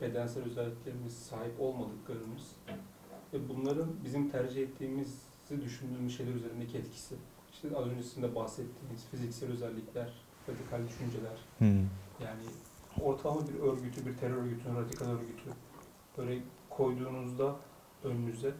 bedensel özelliklerimiz, sahip olmadıklarımız ve bunların bizim tercih ettiğimizi düşündüğümüz şeyler üzerindeki etkisi. İşte az öncesinde bahsettiğimiz fiziksel özellikler, radikal düşünceler, yani ortalama bir örgütü, bir terör örgütünün radikal örgütü böyle koyduğunuzda önünüze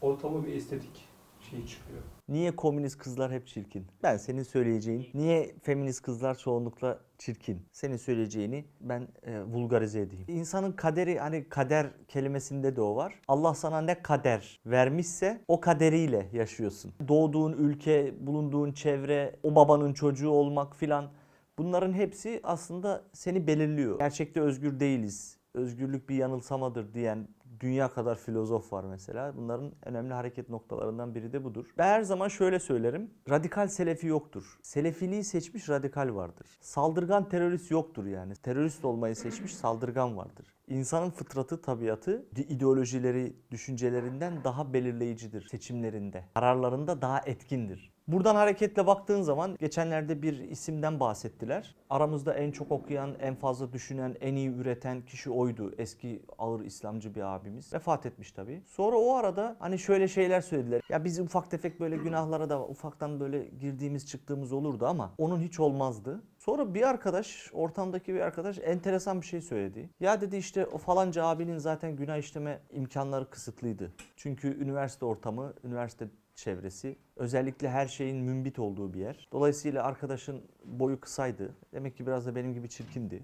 ortalama bir estetik şey çıkıyor. Niye komünist kızlar hep çirkin? Ben senin söyleyeceğin. Niye feminist kızlar çoğunlukla çirkin? Senin söyleyeceğini ben e, vulgarize edeyim. İnsanın kaderi hani kader kelimesinde de o var. Allah sana ne kader vermişse o kaderiyle yaşıyorsun. Doğduğun ülke, bulunduğun çevre, o babanın çocuğu olmak filan bunların hepsi aslında seni belirliyor. Gerçekte özgür değiliz. Özgürlük bir yanılsamadır diyen dünya kadar filozof var mesela. Bunların önemli hareket noktalarından biri de budur. Ben her zaman şöyle söylerim. Radikal selefi yoktur. Selefiliği seçmiş radikal vardır. Saldırgan terörist yoktur yani. Terörist olmayı seçmiş saldırgan vardır. İnsanın fıtratı, tabiatı, ideolojileri, düşüncelerinden daha belirleyicidir seçimlerinde. Kararlarında daha etkindir. Buradan hareketle baktığın zaman geçenlerde bir isimden bahsettiler. Aramızda en çok okuyan, en fazla düşünen, en iyi üreten kişi oydu. Eski ağır İslamcı bir abimiz. Vefat etmiş tabii. Sonra o arada hani şöyle şeyler söylediler. Ya biz ufak tefek böyle günahlara da ufaktan böyle girdiğimiz çıktığımız olurdu ama onun hiç olmazdı. Sonra bir arkadaş, ortamdaki bir arkadaş enteresan bir şey söyledi. Ya dedi işte o falanca abinin zaten günah işleme imkanları kısıtlıydı. Çünkü üniversite ortamı, üniversite çevresi özellikle her şeyin mümbit olduğu bir yer. Dolayısıyla arkadaşın boyu kısaydı. Demek ki biraz da benim gibi çirkindi.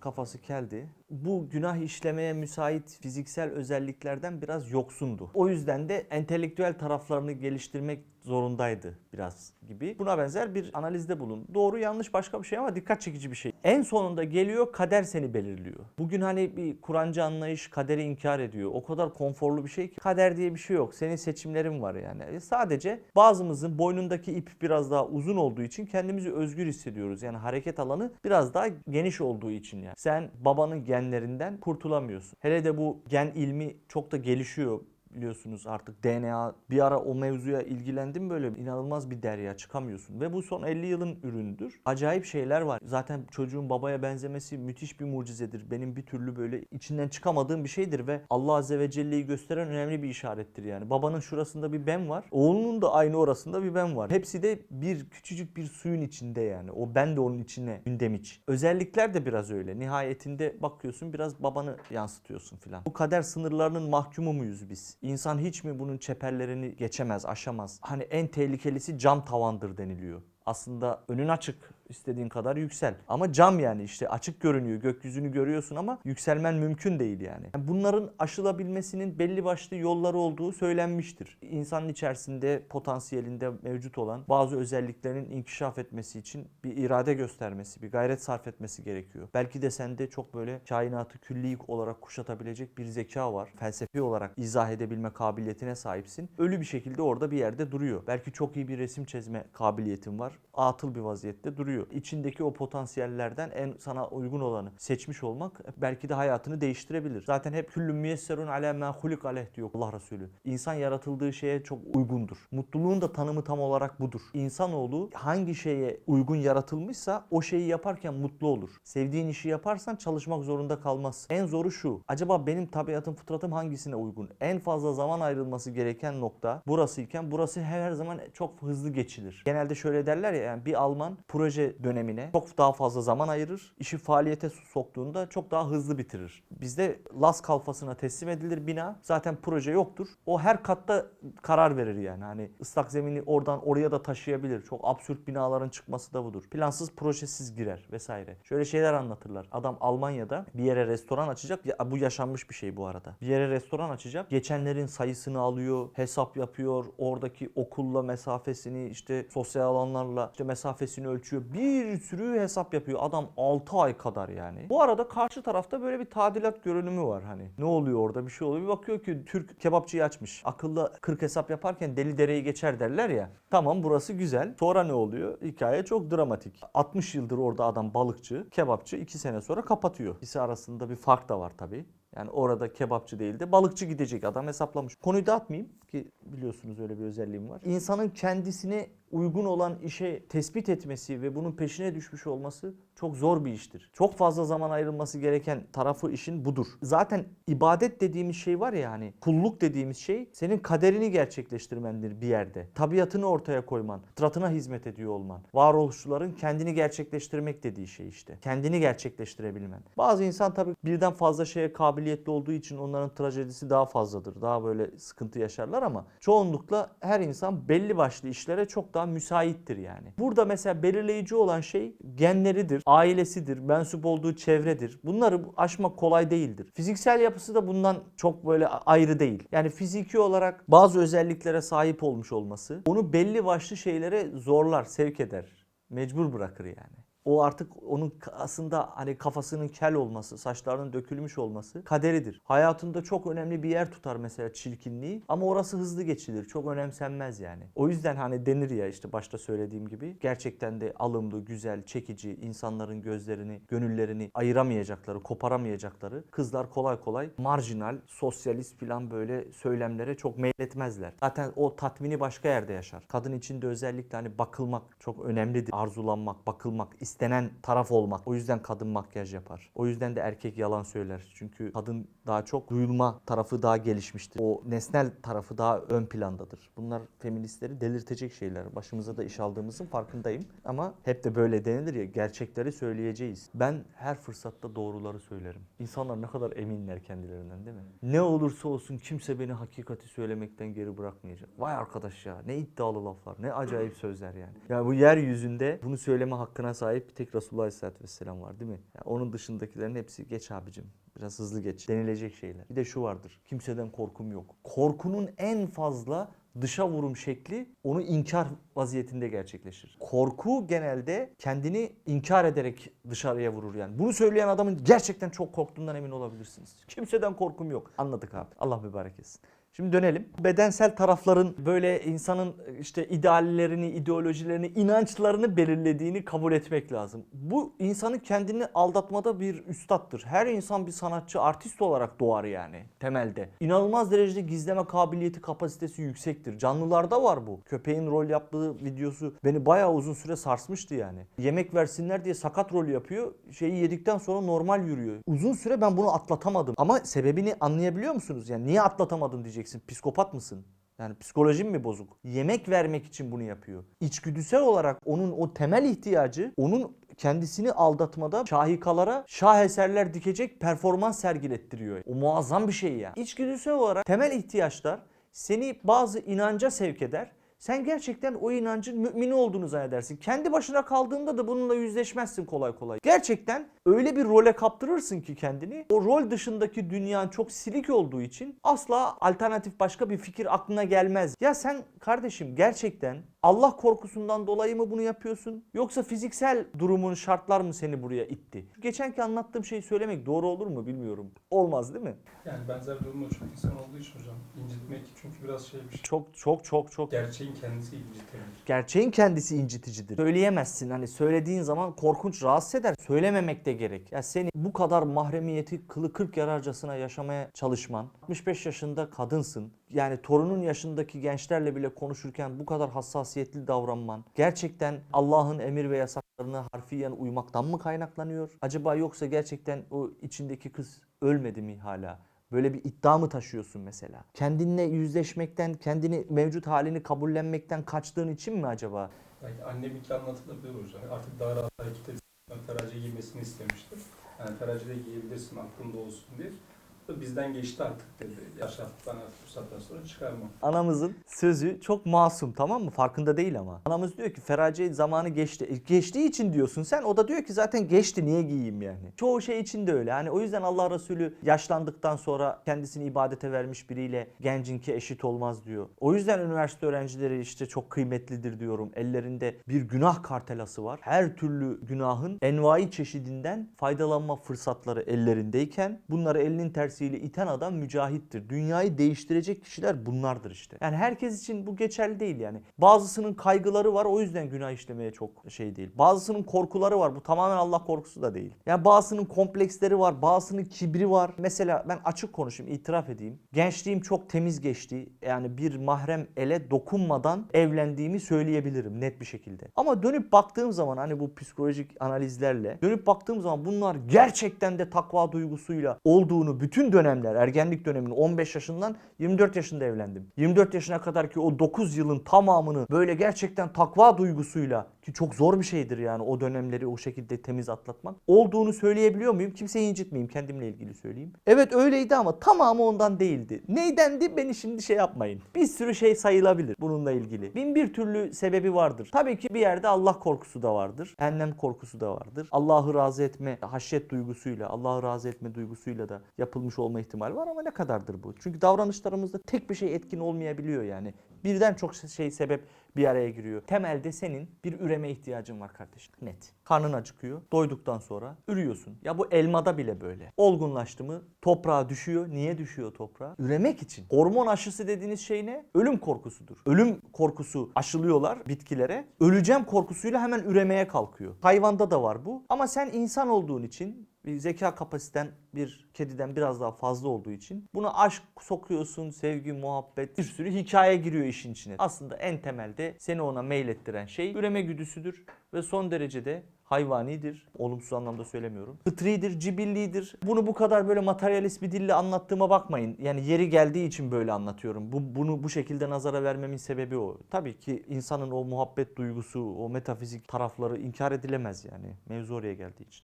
Kafası keldi. Bu günah işlemeye müsait fiziksel özelliklerden biraz yoksundu. O yüzden de entelektüel taraflarını geliştirmek zorundaydı biraz gibi. Buna benzer bir analizde bulun. Doğru yanlış başka bir şey ama dikkat çekici bir şey. En sonunda geliyor kader seni belirliyor. Bugün hani bir Kur'ancı anlayış kaderi inkar ediyor. O kadar konforlu bir şey ki kader diye bir şey yok. Senin seçimlerin var yani. E Sadece bazımızın boynundaki ip biraz daha uzun olduğu için kendimizi özgür hissediyoruz. Yani hareket alanı biraz daha geniş olduğu için yani. Sen babanın genlerinden kurtulamıyorsun. Hele de bu gen ilmi çok da gelişiyor biliyorsunuz artık DNA bir ara o mevzuya ilgilendim böyle inanılmaz bir derya çıkamıyorsun ve bu son 50 yılın ürünüdür. Acayip şeyler var. Zaten çocuğun babaya benzemesi müthiş bir mucizedir. Benim bir türlü böyle içinden çıkamadığım bir şeydir ve Allah Azze ve Celle'yi gösteren önemli bir işarettir yani. Babanın şurasında bir ben var. Oğlunun da aynı orasında bir ben var. Hepsi de bir küçücük bir suyun içinde yani. O ben de onun içine gündemiç. Özellikler de biraz öyle. Nihayetinde bakıyorsun biraz babanı yansıtıyorsun filan. Bu kader sınırlarının mahkumu muyuz biz? İnsan hiç mi bunun çeperlerini geçemez, aşamaz? Hani en tehlikelisi cam tavandır deniliyor. Aslında önün açık istediğin kadar yüksel. Ama cam yani işte açık görünüyor. Gökyüzünü görüyorsun ama yükselmen mümkün değil yani. Yani Bunların aşılabilmesinin belli başlı yolları olduğu söylenmiştir. İnsanın içerisinde potansiyelinde mevcut olan bazı özelliklerin inkişaf etmesi için bir irade göstermesi, bir gayret sarf etmesi gerekiyor. Belki de sende çok böyle kainatı külli olarak kuşatabilecek bir zeka var. Felsefi olarak izah edebilme kabiliyetine sahipsin. Ölü bir şekilde orada bir yerde duruyor. Belki çok iyi bir resim çizme kabiliyetin var. Atıl bir vaziyette duruyor. İçindeki o potansiyellerden en sana uygun olanı seçmiş olmak belki de hayatını değiştirebilir. Zaten hep küllü müyesserun ala ma hulik aleyh diyor Allah Resulü. İnsan yaratıldığı şeye çok uygundur. Mutluluğun da tanımı tam olarak budur. İnsanoğlu hangi şeye uygun yaratılmışsa o şeyi yaparken mutlu olur. Sevdiğin işi yaparsan çalışmak zorunda kalmazsın. En zoru şu. Acaba benim tabiatım, fıtratım hangisine uygun? En fazla zaman ayrılması gereken nokta burası iken burası her zaman çok hızlı geçilir. Genelde şöyle derler ya yani bir Alman proje dönemine çok daha fazla zaman ayırır. İşi faaliyete soktuğunda çok daha hızlı bitirir. Bizde Las kalfasına teslim edilir bina. Zaten proje yoktur. O her katta karar verir yani. Hani ıslak zemini oradan oraya da taşıyabilir. Çok absürt binaların çıkması da budur. Plansız projesiz girer vesaire. Şöyle şeyler anlatırlar. Adam Almanya'da bir yere restoran açacak. Ya, bu yaşanmış bir şey bu arada. Bir yere restoran açacak. Geçenlerin sayısını alıyor. Hesap yapıyor. Oradaki okulla mesafesini işte sosyal alanlarla işte mesafesini ölçüyor. Bir sürü hesap yapıyor. Adam 6 ay kadar yani. Bu arada karşı tarafta böyle bir tadilat görünümü var hani. Ne oluyor orada bir şey oluyor. Bir bakıyor ki Türk kebapçıyı açmış. Akıllı 40 hesap yaparken deli dereyi geçer derler ya. Tamam burası güzel. Sonra ne oluyor? Hikaye çok dramatik. 60 yıldır orada adam balıkçı, kebapçı 2 sene sonra kapatıyor. İkisi arasında bir fark da var tabii. Yani orada kebapçı değil de balıkçı gidecek adam hesaplamış. Konuyu dağıtmayayım ki biliyorsunuz öyle bir özelliğim var. İnsanın kendisine uygun olan işe tespit etmesi ve bunun peşine düşmüş olması çok zor bir iştir. Çok fazla zaman ayrılması gereken tarafı işin budur. Zaten ibadet dediğimiz şey var ya hani kulluk dediğimiz şey senin kaderini gerçekleştirmendir bir yerde. Tabiatını ortaya koyman, fıtratına hizmet ediyor olman. Varoluşçuların kendini gerçekleştirmek dediği şey işte. Kendini gerçekleştirebilmen. Bazı insan tabii birden fazla şeye kabiliyetli olduğu için onların trajedisi daha fazladır. Daha böyle sıkıntı yaşarlar ama çoğunlukla her insan belli başlı işlere çok daha müsaittir yani. Burada mesela belirleyici olan şey genleridir, ailesidir, mensup olduğu çevredir. Bunları aşmak kolay değildir. Fiziksel yapısı da bundan çok böyle ayrı değil. Yani fiziki olarak bazı özelliklere sahip olmuş olması onu belli başlı şeylere zorlar, sevk eder. Mecbur bırakır yani. O artık onun aslında hani kafasının kel olması, saçlarının dökülmüş olması kaderidir. Hayatında çok önemli bir yer tutar mesela çirkinliği ama orası hızlı geçilir. Çok önemsenmez yani. O yüzden hani denir ya işte başta söylediğim gibi gerçekten de alımlı, güzel, çekici, insanların gözlerini, gönüllerini ayıramayacakları, koparamayacakları kızlar kolay kolay marjinal, sosyalist falan böyle söylemlere çok meyletmezler. Zaten o tatmini başka yerde yaşar. Kadın için de özellikle hani bakılmak çok önemlidir. Arzulanmak, bakılmak, istenen taraf olmak. O yüzden kadın makyaj yapar. O yüzden de erkek yalan söyler. Çünkü kadın daha çok duyulma tarafı daha gelişmiştir. O nesnel tarafı daha ön plandadır. Bunlar feministleri delirtecek şeyler. Başımıza da iş aldığımızın farkındayım. Ama hep de böyle denilir ya gerçekleri söyleyeceğiz. Ben her fırsatta doğruları söylerim. İnsanlar ne kadar eminler kendilerinden değil mi? Ne olursa olsun kimse beni hakikati söylemekten geri bırakmayacak. Vay arkadaş ya ne iddialı laflar, ne acayip sözler yani. Ya bu yeryüzünde bunu söyleme hakkına sahip bir tek Resulullah Aleyhisselatü Vesselam var değil mi? Ya onun dışındakilerin hepsi geç abicim. Biraz hızlı geç. Denilecek şeyler. Bir de şu vardır. Kimseden korkum yok. Korkunun en fazla dışa vurum şekli onu inkar vaziyetinde gerçekleşir. Korku genelde kendini inkar ederek dışarıya vurur yani. Bunu söyleyen adamın gerçekten çok korktuğundan emin olabilirsiniz. Kimseden korkum yok. Anladık abi. Allah mübarek etsin. Şimdi dönelim. Bedensel tarafların böyle insanın işte ideallerini, ideolojilerini, inançlarını belirlediğini kabul etmek lazım. Bu insanın kendini aldatmada bir üstattır. Her insan bir sanatçı, artist olarak doğar yani temelde. İnanılmaz derecede gizleme kabiliyeti, kapasitesi yüksektir. Canlılarda var bu. Köpeğin rol yaptığı videosu beni bayağı uzun süre sarsmıştı yani. Yemek versinler diye sakat rol yapıyor. Şeyi yedikten sonra normal yürüyor. Uzun süre ben bunu atlatamadım. Ama sebebini anlayabiliyor musunuz? Yani niye atlatamadın diyeceksin. Psikopat mısın? Yani psikolojin mi bozuk? Yemek vermek için bunu yapıyor. İçgüdüsel olarak onun o temel ihtiyacı onun kendisini aldatmada şahikalara şah eserler dikecek performans sergilettiriyor. O muazzam bir şey ya. İçgüdüsel olarak temel ihtiyaçlar seni bazı inanca sevk eder. Sen gerçekten o inancın mümini olduğunu zannedersin. Kendi başına kaldığında da bununla yüzleşmezsin kolay kolay. Gerçekten öyle bir role kaptırırsın ki kendini. O rol dışındaki dünyan çok silik olduğu için asla alternatif başka bir fikir aklına gelmez. Ya sen kardeşim gerçekten Allah korkusundan dolayı mı bunu yapıyorsun? Yoksa fiziksel durumun şartlar mı seni buraya itti? Geçenki anlattığım şeyi söylemek doğru olur mu bilmiyorum. Olmaz değil mi? Yani benzer durumda çok insan olduğu için hocam incitmek çünkü biraz şey bir şey. Çok çok çok çok Gerçeğin kendisi incitiyor. gerçeğin kendisi inciticidir. Söyleyemezsin hani söylediğin zaman korkunç rahatsız eder. Söylememek de gerek. Ya seni bu kadar mahremiyeti kılı kırk yararcasına yaşamaya çalışman. 65 yaşında kadınsın. Yani torunun yaşındaki gençlerle bile konuşurken bu kadar hassasiyetli davranman. Gerçekten Allah'ın emir ve yasaklarına harfiyen uymaktan mı kaynaklanıyor? Acaba yoksa gerçekten o içindeki kız ölmedi mi hala? Böyle bir iddia mı taşıyorsun mesela? Kendinle yüzleşmekten, kendini mevcut halini kabullenmekten kaçtığın için mi acaba? Belki anneminki anlatılabilir hocam. Artık daha rahat hareket etsin. Ben ferace giymesini istemiştim. Yani ferace de giyebilirsin aklında olsun diye. Bizden geçti artık dedi. Yaş artık artık bu saatten sonra çıkarmam. Anamızın sözü çok masum tamam mı? Farkında değil ama. Anamız diyor ki ferace zamanı geçti. E, geçtiği için diyorsun sen. O da diyor ki zaten geçti niye giyeyim yani. Çoğu şey için de öyle. Yani o yüzden Allah Resulü yaşlandıktan sonra kendisini ibadete vermiş biriyle gencinki eşit olmaz diyor. O yüzden üniversite öğrencileri işte çok kıymetlidir diyorum. Ellerinde bir günah kartelası var. Her türlü günahın envai çeşidinden faydalanma fırsatları ellerindeyken bunları elinin tersi tersiyle iten adam mücahittir. Dünyayı değiştirecek kişiler bunlardır işte. Yani herkes için bu geçerli değil yani. Bazısının kaygıları var o yüzden günah işlemeye çok şey değil. Bazısının korkuları var. Bu tamamen Allah korkusu da değil. Yani bazısının kompleksleri var, bazısının kibri var. Mesela ben açık konuşayım, itiraf edeyim. Gençliğim çok temiz geçti. Yani bir mahrem ele dokunmadan evlendiğimi söyleyebilirim net bir şekilde. Ama dönüp baktığım zaman hani bu psikolojik analizlerle dönüp baktığım zaman bunlar gerçekten de takva duygusuyla olduğunu bütün dönemler ergenlik döneminin 15 yaşından 24 yaşında evlendim. 24 yaşına kadar ki o 9 yılın tamamını böyle gerçekten takva duygusuyla ki çok zor bir şeydir yani o dönemleri o şekilde temiz atlatmak. Olduğunu söyleyebiliyor muyum? Kimseyi incitmeyeyim kendimle ilgili söyleyeyim. Evet öyleydi ama tamamı ondan değildi. Neydendi beni şimdi şey yapmayın. Bir sürü şey sayılabilir bununla ilgili. Bin bir türlü sebebi vardır. Tabii ki bir yerde Allah korkusu da vardır. Ennem korkusu da vardır. Allah'ı razı etme, haşyet duygusuyla, Allah'ı razı etme duygusuyla da yapılmış olma ihtimali var ama ne kadardır bu? Çünkü davranışlarımızda tek bir şey etkin olmayabiliyor yani. Birden çok şey sebep bir araya giriyor. Temelde senin bir üreme ihtiyacın var kardeşim. Net. Karnın acıkıyor. Doyduktan sonra ürüyorsun. Ya bu elmada bile böyle. Olgunlaştı mı toprağa düşüyor. Niye düşüyor toprağa? Üremek için. Hormon aşısı dediğiniz şey ne? Ölüm korkusudur. Ölüm korkusu aşılıyorlar bitkilere. Öleceğim korkusuyla hemen üremeye kalkıyor. Hayvanda da var bu. Ama sen insan olduğun için zeka kapasiten bir kediden biraz daha fazla olduğu için buna aşk sokuyorsun, sevgi, muhabbet, bir sürü hikaye giriyor işin içine. Aslında en temelde seni ona meylettiren şey üreme güdüsüdür ve son derecede hayvanidir. Olumsuz anlamda söylemiyorum. Fıtridir, cibillidir. Bunu bu kadar böyle materyalist bir dille anlattığıma bakmayın. Yani yeri geldiği için böyle anlatıyorum. Bu, bunu bu şekilde nazara vermemin sebebi o. Tabii ki insanın o muhabbet duygusu, o metafizik tarafları inkar edilemez yani. Mevzu oraya geldiği için.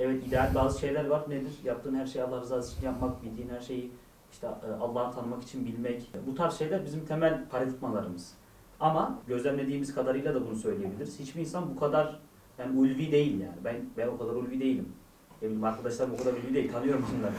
Evet ideal bazı şeyler var. Nedir? Yaptığın her şeyi Allah rızası için yapmak, bildiğin her şeyi işte e, Allah'ı tanımak için bilmek. Bu tarz şeyler bizim temel paradigmalarımız. Ama gözlemlediğimiz kadarıyla da bunu söyleyebiliriz. Hiçbir insan bu kadar yani ulvi değil yani. Ben ben o kadar ulvi değilim. Ne bileyim arkadaşlarım o kadar ulvi değil. Tanıyorum onları.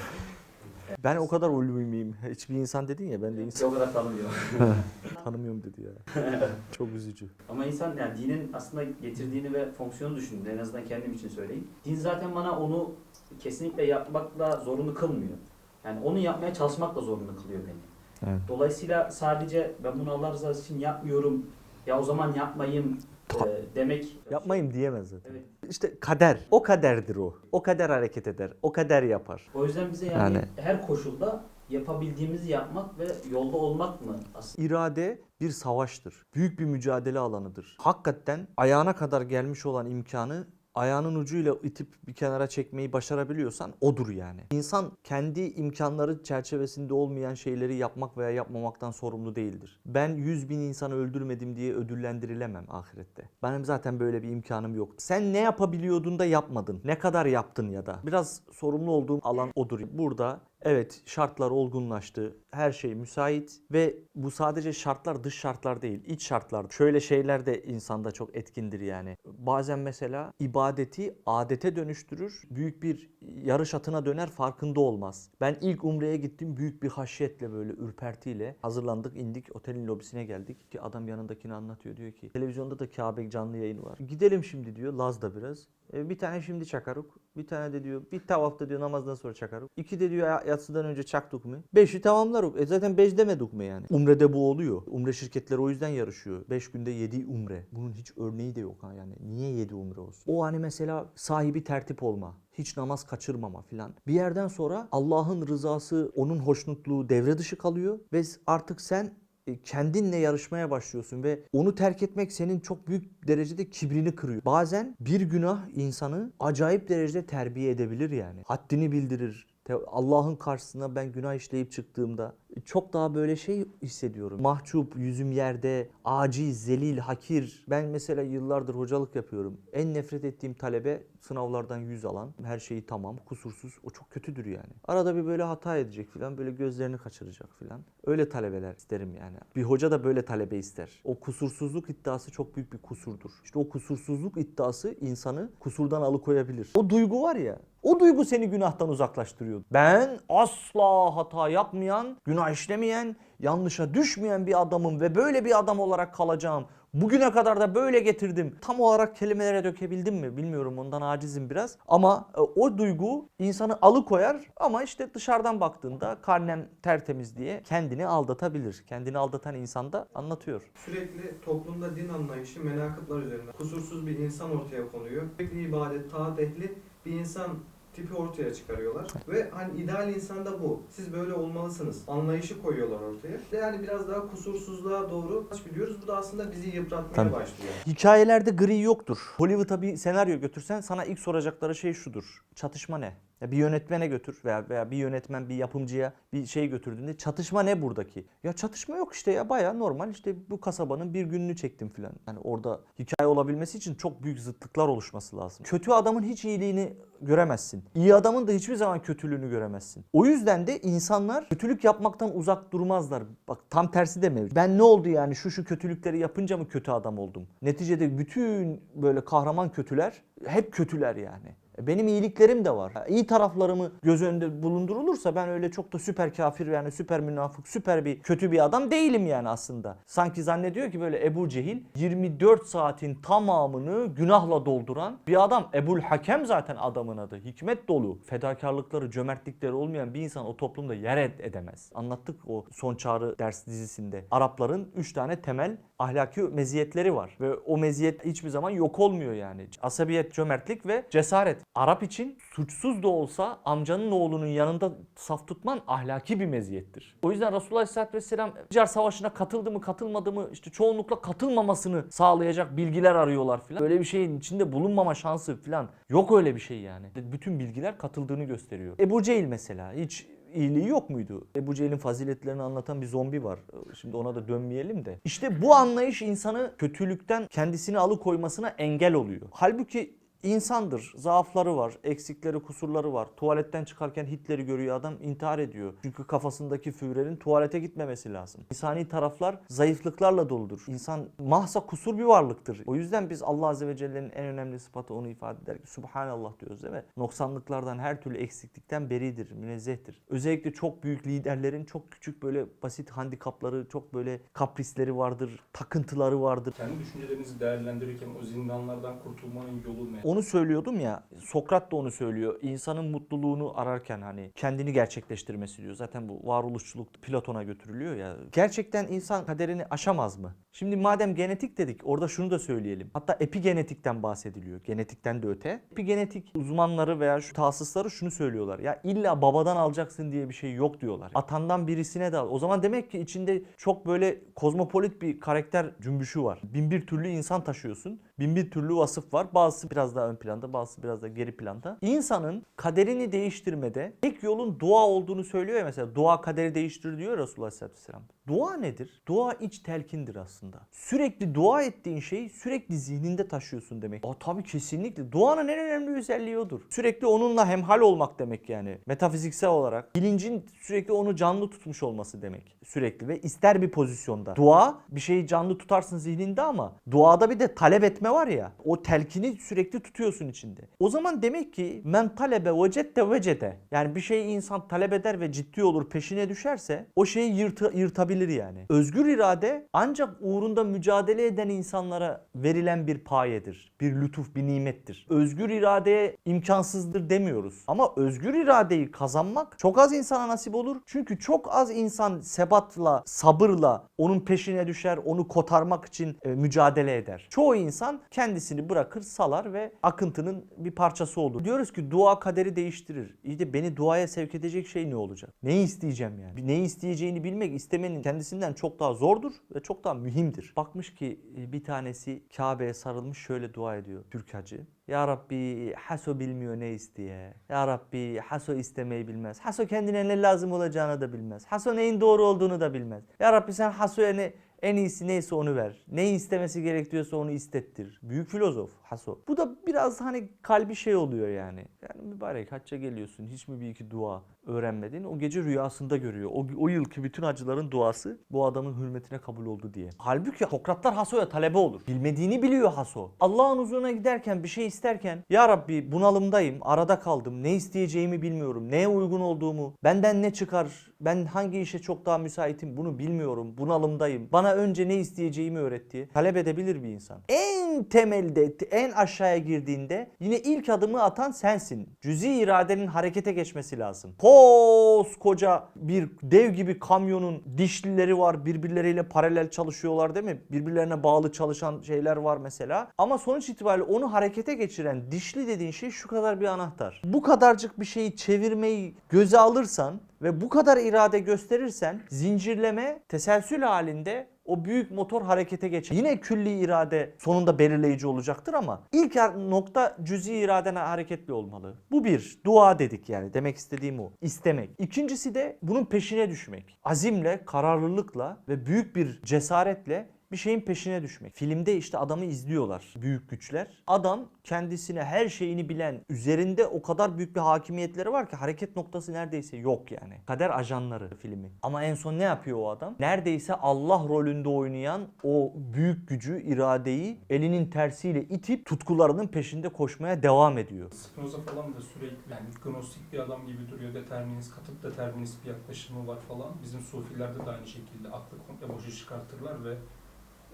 Ben o kadar ulvi miyim? Hiçbir insan dedin ya ben de insan o kadar tanımıyorum. tanımıyorum dedi ya. Çok üzücü. Ama insan yani dinin aslında getirdiğini ve fonksiyonu düşündüğünde en azından kendim için söyleyeyim. Din zaten bana onu kesinlikle yapmakla zorunlu kılmıyor. Yani onu yapmaya çalışmakla zorunlu kılıyor beni. Evet. Dolayısıyla sadece ben bunu Allah rızası için yapmıyorum ya o zaman yapmayayım e, demek Yapmayayım diyemez zaten. Evet. İşte kader. O kaderdir o. O kader hareket eder. O kader yapar. O yüzden bize yani, Yani- her koşulda yapabildiğimizi yapmak ve yolda olmak mı aslında? İrade bir savaştır. Büyük bir mücadele alanıdır. Hakikaten ayağına kadar gelmiş olan imkanı ayağının ucuyla itip bir kenara çekmeyi başarabiliyorsan odur yani. İnsan kendi imkanları çerçevesinde olmayan şeyleri yapmak veya yapmamaktan sorumlu değildir. Ben 100 bin insanı öldürmedim diye ödüllendirilemem ahirette. Benim zaten böyle bir imkanım yok. Sen ne yapabiliyordun da yapmadın? Ne kadar yaptın ya da? Biraz sorumlu olduğum alan odur. Burada Evet şartlar olgunlaştı. Her şey müsait ve bu sadece şartlar dış şartlar değil, iç şartlar. Şöyle şeyler de insanda çok etkindir yani. Bazen mesela ibadeti adete dönüştürür. Büyük bir yarış atına döner farkında olmaz. Ben ilk umreye gittim büyük bir haşyetle böyle ürpertiyle hazırlandık indik otelin lobisine geldik ki adam yanındakini anlatıyor diyor ki televizyonda da Kabe canlı yayını var. Gidelim şimdi diyor Laz'da biraz. E, bir tane şimdi çakaruk. Bir tane de diyor bir tavafta diyor namazdan sonra çakaruk. İki de diyor yatsıdan önce çaktuk mu? Beşi tamamlaruk. E zaten beş demedik mi yani? Umre'de bu oluyor. Umre şirketleri o yüzden yarışıyor. Beş günde yedi umre. Bunun hiç örneği de yok ha yani. Niye yedi umre olsun? O hani mesela sahibi tertip olma. Hiç namaz kaçırmama filan. Bir yerden sonra Allah'ın rızası, onun hoşnutluğu devre dışı kalıyor ve artık sen e, kendinle yarışmaya başlıyorsun ve onu terk etmek senin çok büyük derecede kibrini kırıyor. Bazen bir günah insanı acayip derecede terbiye edebilir yani. Haddini bildirir. Allah'ın karşısına ben günah işleyip çıktığımda çok daha böyle şey hissediyorum. Mahcup, yüzüm yerde, aciz, zelil, hakir. Ben mesela yıllardır hocalık yapıyorum. En nefret ettiğim talebe sınavlardan 100 alan, her şeyi tamam, kusursuz. O çok kötüdür yani. Arada bir böyle hata edecek falan, böyle gözlerini kaçıracak falan. Öyle talebeler isterim yani. Bir hoca da böyle talebe ister. O kusursuzluk iddiası çok büyük bir kusurdur. İşte o kusursuzluk iddiası insanı kusurdan alıkoyabilir. O duygu var ya, o duygu seni günahtan uzaklaştırıyor. Ben asla hata yapmayan, günah işlemeyen, yanlışa düşmeyen bir adamım ve böyle bir adam olarak kalacağım. Bugüne kadar da böyle getirdim. Tam olarak kelimelere dökebildim mi bilmiyorum ondan acizim biraz. Ama e, o duygu insanı alıkoyar ama işte dışarıdan baktığında karnem tertemiz diye kendini aldatabilir. Kendini aldatan insan da anlatıyor. Sürekli toplumda din anlayışı menakıplar üzerine kusursuz bir insan ortaya konuyor. Sürekli ibadet, taat ehli bir insan tipi ortaya çıkarıyorlar. Ve hani ideal insan da bu. Siz böyle olmalısınız. Anlayışı koyuyorlar ortaya. Yani biraz daha kusursuzluğa doğru biliyoruz. Bu da aslında bizi yıpratmaya Tabii. başlıyor. Hikayelerde gri yoktur. Hollywood'a bir senaryo götürsen sana ilk soracakları şey şudur. Çatışma ne? Ya bir yönetmene götür veya, veya bir yönetmen bir yapımcıya bir şey götürdüğünde çatışma ne buradaki? Ya çatışma yok işte ya baya normal işte bu kasabanın bir gününü çektim filan. Yani orada hikaye olabilmesi için çok büyük zıtlıklar oluşması lazım. Kötü adamın hiç iyiliğini göremezsin. İyi adamın da hiçbir zaman kötülüğünü göremezsin. O yüzden de insanlar kötülük yapmaktan uzak durmazlar. Bak tam tersi de mevcut. Ben ne oldu yani şu şu kötülükleri yapınca mı kötü adam oldum? Neticede bütün böyle kahraman kötüler hep kötüler yani. Benim iyiliklerim de var. İyi taraflarımı göz önünde bulundurulursa ben öyle çok da süper kafir yani süper münafık, süper bir kötü bir adam değilim yani aslında. Sanki zannediyor ki böyle Ebu Cehil 24 saatin tamamını günahla dolduran bir adam. Ebul Hakem zaten adamın adı. Hikmet dolu. Fedakarlıkları, cömertlikleri olmayan bir insan o toplumda yer ed- edemez. Anlattık o Son Çağrı ders dizisinde. Arapların 3 tane temel ahlaki meziyetleri var. Ve o meziyet hiçbir zaman yok olmuyor yani. Asabiyet, cömertlik ve cesaret. Arap için suçsuz da olsa amcanın oğlunun yanında saf tutman ahlaki bir meziyettir. O yüzden Resulullah Aleyhisselatü Vesselam Car Savaşı'na katıldı mı katılmadı mı işte çoğunlukla katılmamasını sağlayacak bilgiler arıyorlar filan. Öyle bir şeyin içinde bulunmama şansı filan yok öyle bir şey yani. Bütün bilgiler katıldığını gösteriyor. Ebu Cehil mesela hiç iyiliği yok muydu? Ebu Cehil'in faziletlerini anlatan bir zombi var. Şimdi ona da dönmeyelim de. İşte bu anlayış insanı kötülükten kendisini alıkoymasına engel oluyor. Halbuki insandır. Zaafları var, eksikleri, kusurları var. Tuvaletten çıkarken Hitler'i görüyor adam intihar ediyor. Çünkü kafasındaki Führer'in tuvalete gitmemesi lazım. İnsani taraflar zayıflıklarla doludur. İnsan mahsa kusur bir varlıktır. O yüzden biz Allah Azze ve Celle'nin en önemli sıfatı onu ifade eder ki Subhanallah diyoruz değil mi? Noksanlıklardan her türlü eksiklikten beridir, münezzehtir. Özellikle çok büyük liderlerin çok küçük böyle basit handikapları, çok böyle kaprisleri vardır, takıntıları vardır. Kendi düşüncelerinizi değerlendirirken o zindanlardan kurtulmanın yolu ne? Onu söylüyordum ya Sokrat da onu söylüyor. İnsanın mutluluğunu ararken hani kendini gerçekleştirmesi diyor. Zaten bu varoluşçuluk Platon'a götürülüyor ya. Gerçekten insan kaderini aşamaz mı? Şimdi madem genetik dedik orada şunu da söyleyelim. Hatta epigenetikten bahsediliyor. Genetikten de öte. Epigenetik uzmanları veya şu tahsısları şunu söylüyorlar. Ya illa babadan alacaksın diye bir şey yok diyorlar. Atandan birisine de al. O zaman demek ki içinde çok böyle kozmopolit bir karakter cümbüşü var. Bin bir türlü insan taşıyorsun. Bin bir türlü vasıf var. Bazısı biraz daha ön planda, bazısı biraz da geri planda. İnsanın kaderini değiştirmede tek yolun dua olduğunu söylüyor ya mesela. Dua kaderi değiştirir diyor Resulullah Aleyhisselatü Vesselam. Dua nedir? Dua iç telkindir aslında. Sürekli dua ettiğin şeyi sürekli zihninde taşıyorsun demek. Aa, tabii kesinlikle. Duanın en önemli özelliği odur. Sürekli onunla hemhal olmak demek yani. Metafiziksel olarak. Bilincin sürekli onu canlı tutmuş olması demek. Sürekli ve ister bir pozisyonda. Dua bir şeyi canlı tutarsın zihninde ama duada bir de talep etme var ya. O telkini sürekli tutuyorsun içinde. O zaman demek ki men talebe vecette vecede. Yani bir şeyi insan talep eder ve ciddi olur peşine düşerse o şeyi yırtı, yırtabilir yani. Özgür irade ancak uğrunda mücadele eden insanlara verilen bir payedir. Bir lütuf, bir nimettir. Özgür iradeye imkansızdır demiyoruz. Ama özgür iradeyi kazanmak çok az insana nasip olur. Çünkü çok az insan sebatla, sabırla onun peşine düşer, onu kotarmak için e, mücadele eder. Çoğu insan kendisini bırakır, salar ve akıntının bir parçası olur. Diyoruz ki dua kaderi değiştirir. İyi de beni duaya sevk edecek şey ne olacak? Ne isteyeceğim yani? Ne isteyeceğini bilmek istemenin kendisinden çok daha zordur ve çok daha mühimdir. Bakmış ki e, bir tanesi Kabe'ye sarılmış şöyle dua ediyor Türk hacı. Ya Rabbi Haso bilmiyor ne isteye. Ya Rabbi Haso istemeyi bilmez. Haso kendine ne lazım olacağını da bilmez. Haso neyin doğru olduğunu da bilmez. Ya Rabbi sen Haso'ya ne, en iyisi neyse onu ver. Neyi istemesi gerekiyorsa onu istettir. Büyük filozof Haso. Bu da biraz hani kalbi şey oluyor yani. Yani mübarek hacca geliyorsun. Hiç mi bir iki dua? Öğrenmedin. O gece rüyasında görüyor. O, o yılki bütün acıların duası bu adamın hürmetine kabul oldu diye. Halbuki Sokratlar Haso'ya talebe olur. Bilmediğini biliyor Haso. Allah'ın huzuruna giderken bir şey isterken Ya Rabbi bunalımdayım, arada kaldım, ne isteyeceğimi bilmiyorum, neye uygun olduğumu, benden ne çıkar, ben hangi işe çok daha müsaitim bunu bilmiyorum, bunalımdayım. Bana önce ne isteyeceğimi öğret diye talep edebilir bir insan. En temelde, en aşağıya girdiğinde yine ilk adımı atan sensin. Cüzi iradenin harekete geçmesi lazım. Koskoca bir dev gibi kamyonun dişlileri var, birbirleriyle paralel çalışıyorlar değil mi? Birbirlerine bağlı çalışan şeyler var mesela. Ama sonuç itibariyle onu harekete geçiren dişli dediğin şey şu kadar bir anahtar. Bu kadarcık bir şeyi çevirmeyi göze alırsan ve bu kadar irade gösterirsen zincirleme teselsül halinde o büyük motor harekete geçer. Yine külli irade sonunda belirleyici olacaktır ama ilk nokta cüzi iraden hareketli olmalı. Bu bir. Dua dedik yani. Demek istediğim o. İstemek. İkincisi de bunun peşine düşmek. Azimle, kararlılıkla ve büyük bir cesaretle bir şeyin peşine düşmek. Filmde işte adamı izliyorlar büyük güçler. Adam kendisine her şeyini bilen, üzerinde o kadar büyük bir hakimiyetleri var ki hareket noktası neredeyse yok yani. Kader ajanları filmi. Ama en son ne yapıyor o adam? Neredeyse Allah rolünde oynayan o büyük gücü, iradeyi elinin tersiyle itip tutkularının peşinde koşmaya devam ediyor. Spinoza falan da sürekli yani gnostik bir adam gibi duruyor. Determinist, katıp determinist bir yaklaşımı var falan. Bizim sufilerde de aynı şekilde aklı komple boşa çıkartırlar ve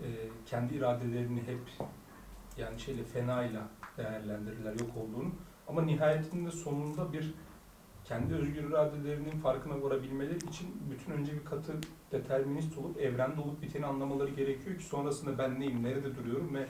e, kendi iradelerini hep yani şeyle fenayla değerlendirirler yok olduğunu. Ama nihayetinde sonunda bir kendi özgür iradelerinin farkına varabilmeleri için bütün önce bir katı determinist olup evrende olup biteni anlamaları gerekiyor ki sonrasında ben neyim, nerede duruyorum ve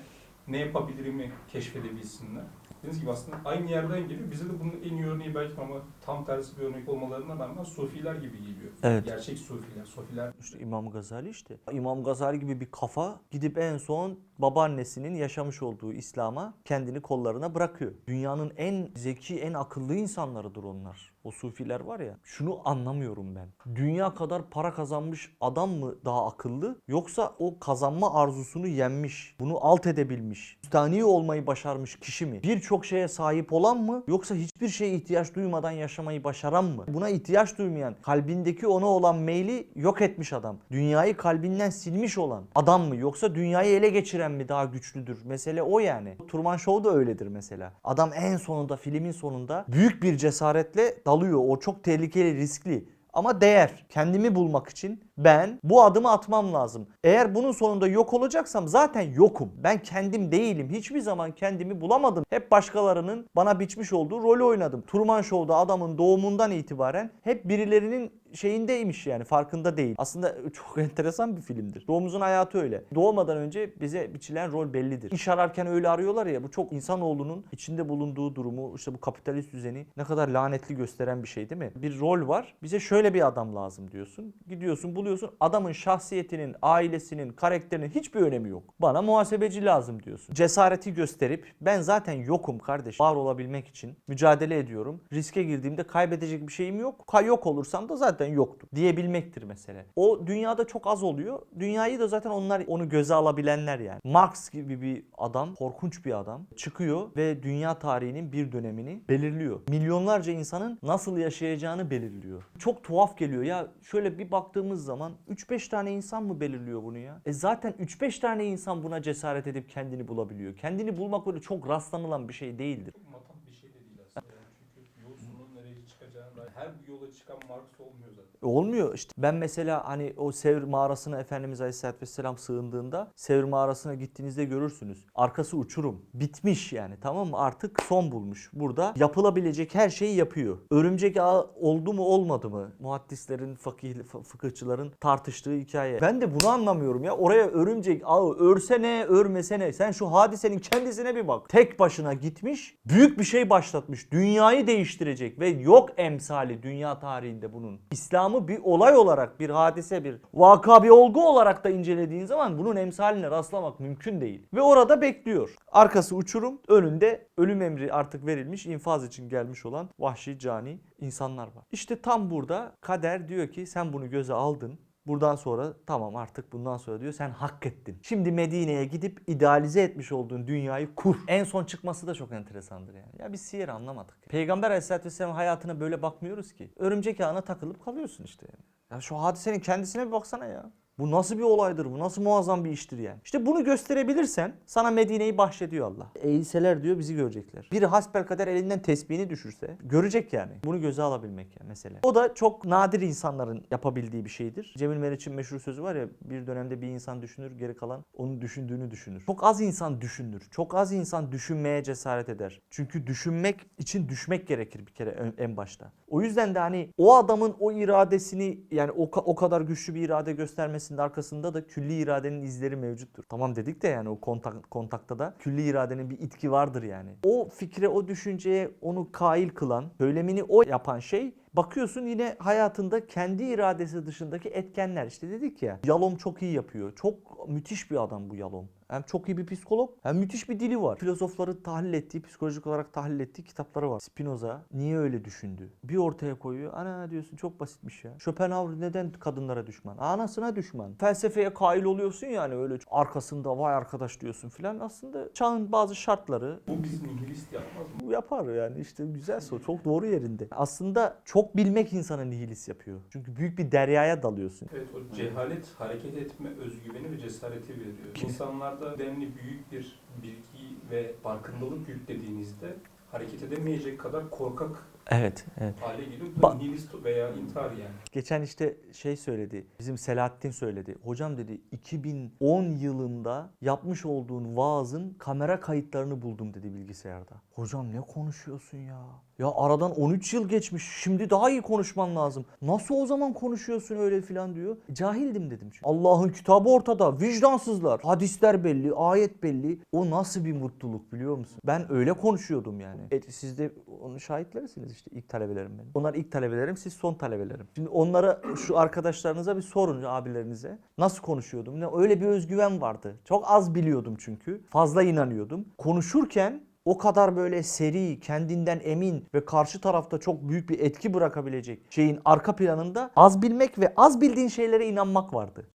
ne yapabilirimi keşfedebilsinler. Dediğiniz gibi aslında aynı yerden geliyor. Bize de bunun en iyi örneği belki ama tam tersi bir örnek olmalarına rağmen sufiler gibi geliyor. Evet. Gerçek sufiler. Sufiler İşte İmam Gazali işte. İmam Gazali gibi bir kafa gidip en son babaannesinin yaşamış olduğu İslam'a kendini kollarına bırakıyor. Dünyanın en zeki, en akıllı insanlarıdır onlar. O sufiler var ya. Şunu anlamıyorum ben. Dünya kadar para kazanmış adam mı daha akıllı yoksa o kazanma arzusunu yenmiş, bunu alt edebilmiş, müstani olmayı başarmış kişi mi? Birçok şeye sahip olan mı yoksa hiçbir şeye ihtiyaç duymadan yaşamayı başaran mı? Buna ihtiyaç duymayan, kalbindeki ona olan meyli yok etmiş adam. Dünyayı kalbinden silmiş olan adam mı yoksa dünyayı ele geçiren mi daha güçlüdür? Mesele o yani. Turman Show da öyledir mesela. Adam en sonunda filmin sonunda büyük bir cesaretle dalıyor. O çok tehlikeli, riskli. Ama değer. Kendimi bulmak için ben bu adımı atmam lazım. Eğer bunun sonunda yok olacaksam zaten yokum. Ben kendim değilim. Hiçbir zaman kendimi bulamadım. Hep başkalarının bana biçmiş olduğu rolü oynadım. Truman Show'da adamın doğumundan itibaren hep birilerinin şeyindeymiş yani farkında değil. Aslında çok enteresan bir filmdir. Doğumuzun hayatı öyle. Doğmadan önce bize biçilen rol bellidir. İş ararken öyle arıyorlar ya bu çok insanoğlunun içinde bulunduğu durumu işte bu kapitalist düzeni ne kadar lanetli gösteren bir şey değil mi? Bir rol var. Bize şöyle bir adam lazım diyorsun. Gidiyorsun buluyorsun adamın şahsiyetinin, ailesinin, karakterinin hiçbir önemi yok. Bana muhasebeci lazım diyorsun. Cesareti gösterip ben zaten yokum kardeş. Var olabilmek için mücadele ediyorum. Riske girdiğimde kaybedecek bir şeyim yok. Ka yok olursam da zaten yoktu diyebilmektir mesele. O dünyada çok az oluyor. Dünyayı da zaten onlar onu göze alabilenler yani. Marx gibi bir adam, korkunç bir adam çıkıyor ve dünya tarihinin bir dönemini belirliyor. Milyonlarca insanın nasıl yaşayacağını belirliyor. Çok tuhaf geliyor ya. Şöyle bir baktığımız zaman 3-5 tane insan mı belirliyor bunu ya? E zaten 3-5 tane insan buna cesaret edip kendini bulabiliyor. Kendini bulmak öyle çok rastlanılan bir şey değildir. çok matah bir şey de değil aslında. Yani çünkü yol sonunun nereye çıkacağını her yola çıkan Marx olmuyor. Olmuyor işte. Ben mesela hani o Sevr mağarasına Efendimiz Aleyhisselatü Vesselam sığındığında Sevr mağarasına gittiğinizde görürsünüz. Arkası uçurum. Bitmiş yani tamam mı? Artık son bulmuş. Burada yapılabilecek her şeyi yapıyor. Örümcek ağı oldu mu olmadı mı? Muhaddislerin, fakih, fı- fıkıhçıların tartıştığı hikaye. Ben de bunu anlamıyorum ya. Oraya örümcek ağı örsene, örmesene. Sen şu hadisenin kendisine bir bak. Tek başına gitmiş, büyük bir şey başlatmış. Dünyayı değiştirecek ve yok emsali dünya tarihinde bunun. İslam'ı bir olay olarak, bir hadise, bir vaka, bir olgu olarak da incelediğin zaman bunun emsaline rastlamak mümkün değil. Ve orada bekliyor. Arkası uçurum, önünde ölüm emri artık verilmiş, infaz için gelmiş olan vahşi cani insanlar var. İşte tam burada kader diyor ki sen bunu göze aldın Buradan sonra tamam artık bundan sonra diyor sen hak ettin. Şimdi Medine'ye gidip idealize etmiş olduğun dünyayı kur. En son çıkması da çok enteresandır yani. Ya biz siyer anlamadık. Peygamber Aleyhisselatü Vesselam hayatına böyle bakmıyoruz ki. Örümcek ağına takılıp kalıyorsun işte yani. Ya şu hadisenin kendisine bir baksana ya. Bu nasıl bir olaydır? Bu nasıl muazzam bir iştir yani? İşte bunu gösterebilirsen sana Medine'yi bahşediyor Allah. Eğilseler diyor bizi görecekler. Biri hasbelkader elinden tesbihini düşürse görecek yani. Bunu göze alabilmek yani mesele. O da çok nadir insanların yapabildiği bir şeydir. Cemil Meriç'in meşhur sözü var ya bir dönemde bir insan düşünür geri kalan onun düşündüğünü düşünür. Çok az insan düşünür. Çok az insan düşünmeye cesaret eder. Çünkü düşünmek için düşmek gerekir bir kere en- başta. O yüzden de hani o adamın o iradesini yani o, o kadar güçlü bir irade göstermesinin arkasında da külli iradenin izleri mevcuttur. Tamam dedik de yani o kontak, kontakta da külli iradenin bir itki vardır yani. O fikre, o düşünceye onu kail kılan, söylemini o yapan şey Bakıyorsun yine hayatında kendi iradesi dışındaki etkenler. İşte dedik ya Yalom çok iyi yapıyor. Çok müthiş bir adam bu Yalom. Hem çok iyi bir psikolog hem müthiş bir dili var. Filozofları tahlil ettiği, psikolojik olarak tahlil ettiği kitapları var. Spinoza niye öyle düşündü? Bir ortaya koyuyor. Ana diyorsun çok basitmiş ya. Schopenhauer neden kadınlara düşman? Anasına düşman. Felsefeye kail oluyorsun yani öyle arkasında vay arkadaş diyorsun filan. Aslında çağın bazı şartları Bu bizi nihilist yapmaz mı? yapar yani işte güzel soru çok doğru yerinde. Aslında çok bilmek insanı nihilist yapıyor. Çünkü büyük bir deryaya dalıyorsun. Evet o cehalet hareket etme özgüveni ve cesareti veriyor. İnsanlarda demli büyük bir bilgi ve farkındalık yüklediğinizde hareket edemeyecek kadar korkak Evet, evet. hale geliyor. Ba- nihilist veya intihar yani. Geçen işte şey söyledi. Bizim Selahattin söyledi. Hocam dedi 2010 yılında yapmış olduğun vaazın kamera kayıtlarını buldum dedi bilgisayarda. Hocam ne konuşuyorsun ya? Ya aradan 13 yıl geçmiş. Şimdi daha iyi konuşman lazım. Nasıl o zaman konuşuyorsun öyle filan diyor. Cahildim dedim çünkü. Allah'ın kitabı ortada. Vicdansızlar. Hadisler belli, ayet belli. O nasıl bir mutluluk biliyor musun? Ben öyle konuşuyordum yani. E, siz de onun şahitlerisiniz işte ilk talebelerim benim. Onlar ilk talebelerim, siz son talebelerim. Şimdi onlara şu arkadaşlarınıza bir sorun abilerinize. Nasıl konuşuyordum? Öyle bir özgüven vardı. Çok az biliyordum çünkü. Fazla inanıyordum. Konuşurken o kadar böyle seri, kendinden emin ve karşı tarafta çok büyük bir etki bırakabilecek şeyin arka planında az bilmek ve az bildiğin şeylere inanmak vardı.